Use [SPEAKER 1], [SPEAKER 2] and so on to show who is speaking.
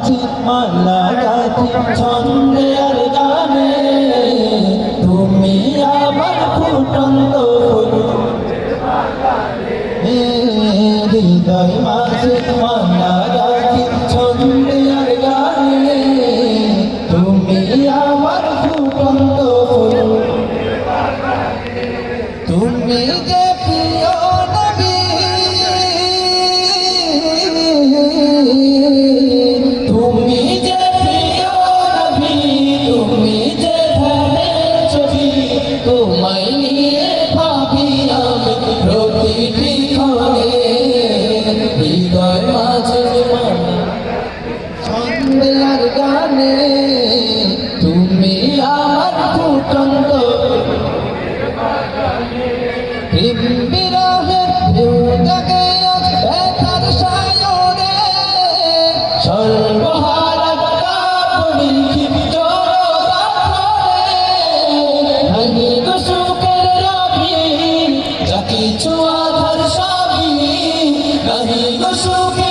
[SPEAKER 1] মাঝে মালা গাছি ছন্দে আর গানে। তুমি আমার ফুটন্ত হৃদয় মাঝে মালা গাছি ছন্দে আর গানে। তুমি আমার ফুটন্ত তুমি যে তোমায় নিয়ে ভাবি আমি প্রতিটি ক্ষণে হৃদয় মাঝে আর গানে। তুমি আমার ফুটন্ত প্রেম আধার সবই নাহি গো সুখের